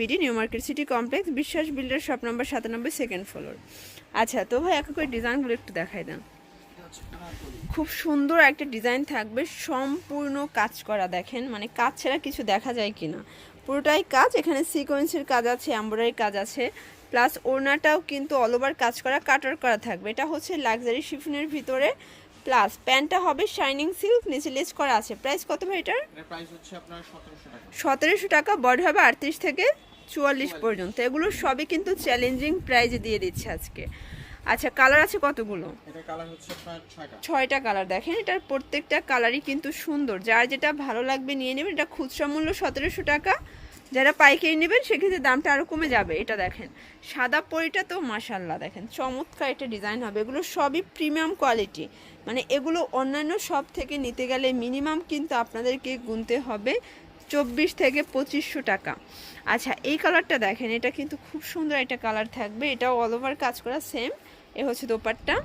BD, new market city complex, Biswas builder shop number সাতানব্বই second floor আচ্ছা তো ভাই, এক করে ডিজাইনগুলো একটু দেখাই দেন। খুব সুন্দর একটা ডিজাইন থাকবে, সম্পূর্ণ কাজ করা দেখেন মানে কাজ ছাড়া কিছু দেখা যায় কি না পুরোটাই কাজ, এখানে সিকোয়েন্সের কাজ আছে এমব্রয়ডারি কাজ আছে প্লাস ওড়নাটাও কিন্তু অল ওভার কাজ করা কাটার করা থাকবে। এটা হচ্ছে লাক্সারি শিফনের ভিতরে প্লাস প্যান্টটা হবে শাইনিং সিল্ক নিচে লেস করা আছে। প্রাইস কত ভাই এটার? এটার প্রাইস হচ্ছে আপনার সতেরোশো টাকা। বডি হবে আটত্রিশ থেকে চুয়াল্লিশ পর্যন্ত। এগুলো সবই কিন্তু চ্যালেঞ্জিং প্রাইজে দিয়ে দিচ্ছে আজকে। আচ্ছা কালার আছে কতগুলো? এটার কালার হচ্ছে আপনার ছয়টা। ছয়টা কালার দেখেন এটার প্রত্যেকটা কালারই কিন্তু সুন্দর। যার যেটা ভালো লাগবে নিয়ে নেবেন। এটা খুচরা মূল্য সতেরোশো টাকা যারা পাইকারি নেবেন, সেক্ষেত্রে দামটা আরও কমে যাবে, এটা দেখেন। সাদা পরিটা তো মাসাল্লাহ দেখেন। চমৎকার একটা ডিজাইন হবে, এগুলো সবই প্রিমিয়াম কোয়ালিটি। মানে এগুলো অন্যান্য সব থেকে নিতে গেলে মিনিমাম কিন্তু আপনাদেরকে গুনতে হবে চব্বিশ থেকে পঁচিশশো টাকা। আচ্ছা এই কালারটা দেখেন, এটা কিন্তু খুব সুন্দর একটা কালার থাকবে, এটাও অল ওভার কাজ করা সেম এ হচ্ছে দোপাট্টা।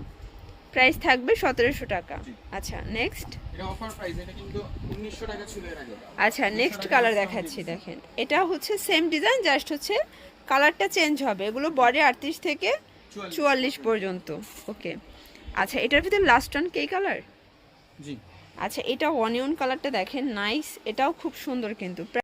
প্রাইস থাকবে সতেরোশো টাকা। আচ্ছা নেক্সট আচ্ছা নেক্সট কালার দেখাচ্ছি দেখেন। এটা হচ্ছে সেম ডিজাইন জাস্ট হচ্ছে কালারটা চেঞ্জ হবে। এগুলো বডি আটত্রিশ থেকে চুয়াল্লিশ পর্যন্ত। ওকে আচ্ছা এটার ভিতরে লাস্ট ওয়ান কে কালার আচ্ছা এটা অনিয়ন কালারটা দেখেন নাইস এটাও খুব সুন্দর কিন্তু।